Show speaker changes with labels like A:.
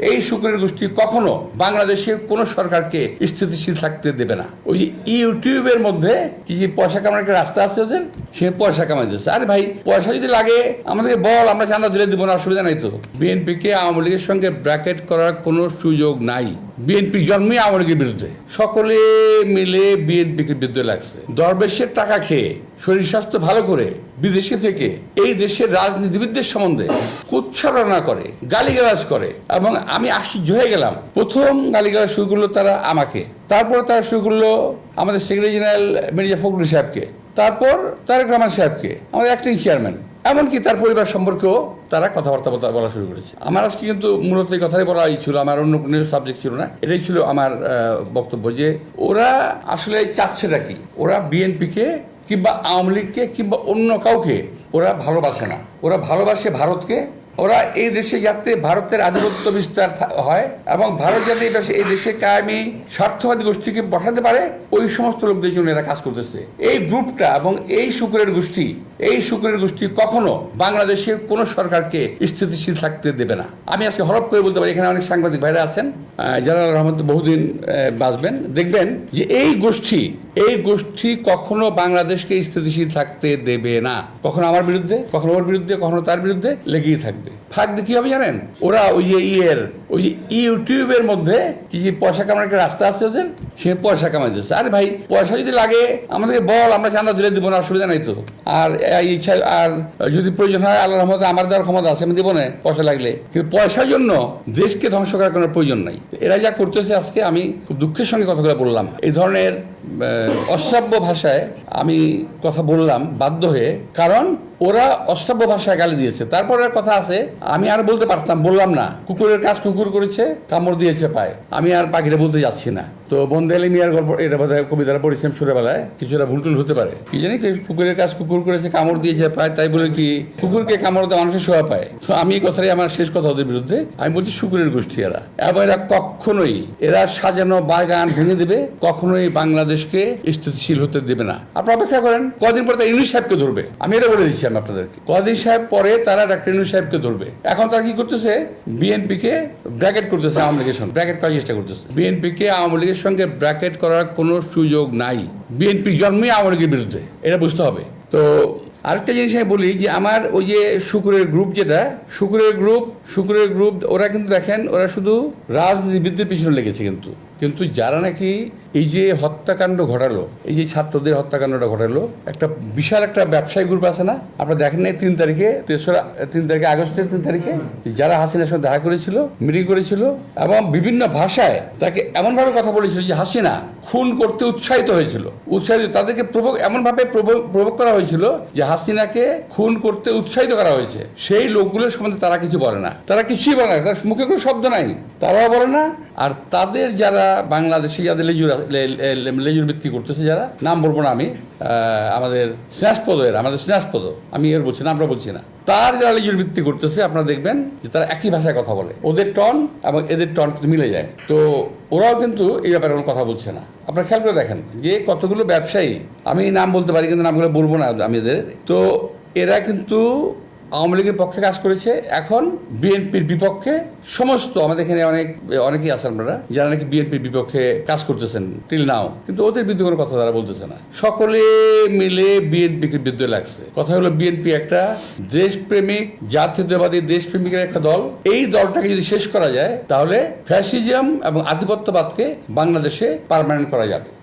A: এই শুক্রের গোষ্ঠী কখনো বাংলাদেশের কোন সরকারকে স্থিতিশীল থাকতে দেবে না। ওই যে ইউটিউবের মধ্যে কি যে পয়সা কামানোর রাস্তা আছে ওদের? সে পয়সা কামাই দিচ্ছে আরে ভাই, পয়সা যদি লাগে, আমাদেরকে বল, আমরা চাঁদা দিলে দিব, না, অসুবিধা নাই তো। বিএনপিকে আওয়ামী লীগের সঙ্গে ব্র্যাকেট করার কোনো সুযোগ নাই। বিএনপি জন্মই আওয়ামী বিরুদ্ধে। সকলে মিলে বিএনপিকে বিরুদ্ধে লাগছে। দরবেশের টাকা খেয়ে, শরীর স্বাস্থ্য ভালো করে, বিদেশে থেকে, এই দেশের রাজনীতিবিদদের সম্বন্ধে কুচ্ছারণা করে, গালিগালাজ করে। এবং আমি আশ্চর্য হয়ে গেলাম। প্রথম গালিগালাজ শুরু করল তারা আমাকে। তারপর তারা শুরু করল আমাদের সেক্রেটারি জেনারেল মির্জা ফখরুল সাহেবকে। তারপর তারেক রহমান সাহেবকে, আমাদের অ্যাক্টিং চেয়ারম্যান এমনকি তার পরিবার সম্পর্কেও তারা কথাবার্তা বলা শুরু করেছে। আমার আজকে কিন্তু মূলত এই কথাই বলাই ছিল, আমার অন্য কোনো সাবজেক্ট ছিল না। এটাই ছিল আমার বক্তব্য যে ওরা আসলে চাচ্ছে নাকি ওরা বিএনপিকে কিংবা আওয়ামী লীগকে কিংবা অন্য কাউকে ওরা ভালোবাসে না। ওরা ভালোবাসে ভারতকে ওরা এই দেশে যাতে ভারতের আধিপত্য বিস্তার হয় এবং ভারত যাতে এই দেশে- কায়েমি স্বার্থবাদী গোষ্ঠীকে বসাতে পারে, ওই সমস্ত লোকদের জন্য এরা কাজ করতেছে। এই গ্রুপটা এবং এই শুকুরের গোষ্ঠী, এই শুকুরের গোষ্ঠী কখনো বাংলাদেশের কোন সরকারকে স্থিতিশীল থাকতে দেবে না। আমি আজকে হরপ করে বলতে পারি, এখানে অনেক সাংবাদিক ভাইরা আছেন যারা রহমত বহুদিন বাঁচবেন। দেখবেন যে এই গোষ্ঠী এই গোষ্ঠী কখনো বাংলাদেশকে স্থিতিশীল থাকতে দেবে না। কখনো আমার বিরুদ্ধে, কখনো ওর বিরুদ্ধে, কখনো তার বিরুদ্ধে লেগেই থাকবে। ফাঁক কি হবে জানেন? ওরা ওই যে ইয়ের, ওই যে ইউটিউবের মধ্যে কি যে পয়সা কামানোর একটা রাস্তা আছে ওদের? সে পয়সা কামাই দিচ্ছে আরে ভাই, পয়সা যদি লাগে, আমাদেরকে বল, আমরা চাঁদা দিলে দিব না, অসুবিধা নাই তো। আর ইচ্ছা, আর যদি প্রয়োজন হয় আল্লাহ রহমতে আমার দেওয়ার ক্ষমতা আছে, আমি দিব না, পয়সা লাগলে। কিন্তু পয়সার জন্য দেশকে ধ্বংস করার কোনো প্রয়োজন নাই। এরা যা করতেছে আজকে, আমি খুব দুঃখের সঙ্গে কথাগুলো বললাম। এই ধরনের অশ্রাব্য ভাষায় আমি কথা বললাম বাধ্য হয়ে। কারণ ওরা অশ্রাব্য ভাষায় গালি দিয়েছে। তারপরে কথা আছে, আমি আর বলতে পারতাম, বললাম না। কুকুরের কাজ কুকুর করেছে, কামড় দিয়েছে পায়। আমি আর পাখিরে বলতে যাচ্ছি না। তো বন্দে আলী মিয়ার গল্প, এটা বোধ হয় কবিতাটা পড়েছিলাম ছোটবেলায়। কিছুটা ভুল টুল হতে পারে। কি জানি কুকুরের কাজ কুকুর করেছে, কামড় দিয়েছে পায়, তাই বলে কি কুকুরকে কামড় দেওয়া মানুষের শোয়া পায়। তো আমি এই কথাটাই আমার শেষ কথা ওদের বিরুদ্ধে। আমি বলছি শুকুরের গোষ্ঠী এরা। এবং এরা কখনোই, এরা সাজানো বাগান ভেঙে দেবে, কখনোই বাংলাদেশকে স্থিতিশীল হতে দেবে না। আপনারা অপেক্ষা করেন, কদিন পরে তারা ইউনুস সাহেবকে ধরবে। আমি এটা বলে দিচ্ছি আমি আপনাদেরকে। কদিন সাহেব পরে তারা ডাক্তার ইউনুস সাহেবকে ধরবে। এখন তারা কি করতেছে? বিএনপি কে ব্র্যাকেট করতেছে আওয়ামী লীগের সঙ্গে। ব্র্যাকেট করার চেষ্টা করতেছে। বিএনপি কে আওয়ামী লীগের সঙ্গে ব্র্যাকেট করার কোনো সুযোগ নাই। বিএনপি জন্মই আওয়ামী লীগের বিরুদ্ধে, এটা বুঝতে হবে। তো আরেকটা জিনিস আমি বলি যে আমার ওই যে শুকুরের গ্রুপ যেটা, শুকুরের গ্রুপ শুকুরের গ্রুপ ওরা কিন্তু দেখেন, ওরা শুধু রাজনীতিবিদদের পিছনে লেগেছে কিন্তু। কিন্তু যারা নাকি এই যে হত্যাকাণ্ড ঘটালো, এই যে ছাত্রদের হত্যাকাণ্ডটা ঘটালো, একটা বিশাল একটা ব্যবসায়ী গ্রুপ আছে না? আপনারা দেখেন নাই তিন তারিখে, তেসরা, তিন তারিখে, আগস্টের তিন তারিখে? যারা হাসিনার সঙ্গে দেখা করেছিল মিটিং করেছিল, এবং বিভিন্ন ভাষায় তাকে এমনভাবে কথা বলেছিল যে হাসিনা খুন করতে উৎসাহিত হয়েছিল। উৎসাহিত, তাদেরকে প্রভোগ, এমনভাবে প্রভোগ করা হয়েছিল যে হাসিনাকে খুন করতে উৎসাহিত করা হয়েছে। সেই লোকগুলোর সম্বন্ধে তারা কিছু বলে না। তারা কিছুই বলে না, তার মুখে কোনো শব্দ নাই। তারাও বলে না আর তাদের যারা বাংলাদেশি, যাদের লেজুর লেজুর ভিত্তি করতেছে যারা, নাম বলব না আমি আমাদের স্নেহাসপদ এর আমাদের স্নেহাসপদ, আমি এর বলছি না, আমরা বলছি না। তার যারা লেজুর ভিত্তি করতেছে, আপনারা দেখবেন যে তারা একই ভাষায় কথা বলে। ওদের টন এবং এদের টন কিন্তু মিলে যায়। তো ওরাও কিন্তু এই ব্যাপারে কোনো কথা বলছে না। আপনারা খেয়াল করে দেখেন যে কতগুলো ব্যবসায়ী, আমি নাম বলতে পারি কিন্তু নামগুলো বলব না আমি এদের। তো এরা কিন্তু আওয়ামী লীগের পক্ষে কাজ করেছে। এখন বিএনপির বিপক্ষে সমস্ত, আমাদের এখানে অনেক, অনেকেই আছেন আপনারা, যারা নাকি বিএনপির বিপক্ষে কাজ করতেছেন টিল নাও কিন্তু ওদের বিরুদ্ধে কোনো কথা তারা বলতেছে না। সকলে মিলে বিএনপিকে বিরুদ্ধে লাগছে। কথা হলো বিএনপি একটা দেশপ্রেমিক, জাতীয়তাবাদী দেশপ্রেমিকের একটা দল। এই দলটাকে যদি শেষ করা যায়, তাহলে ফ্যাসিজম এবং আধিপত্যবাদকে বাংলাদেশে পারমানেন্ট করা যাবে।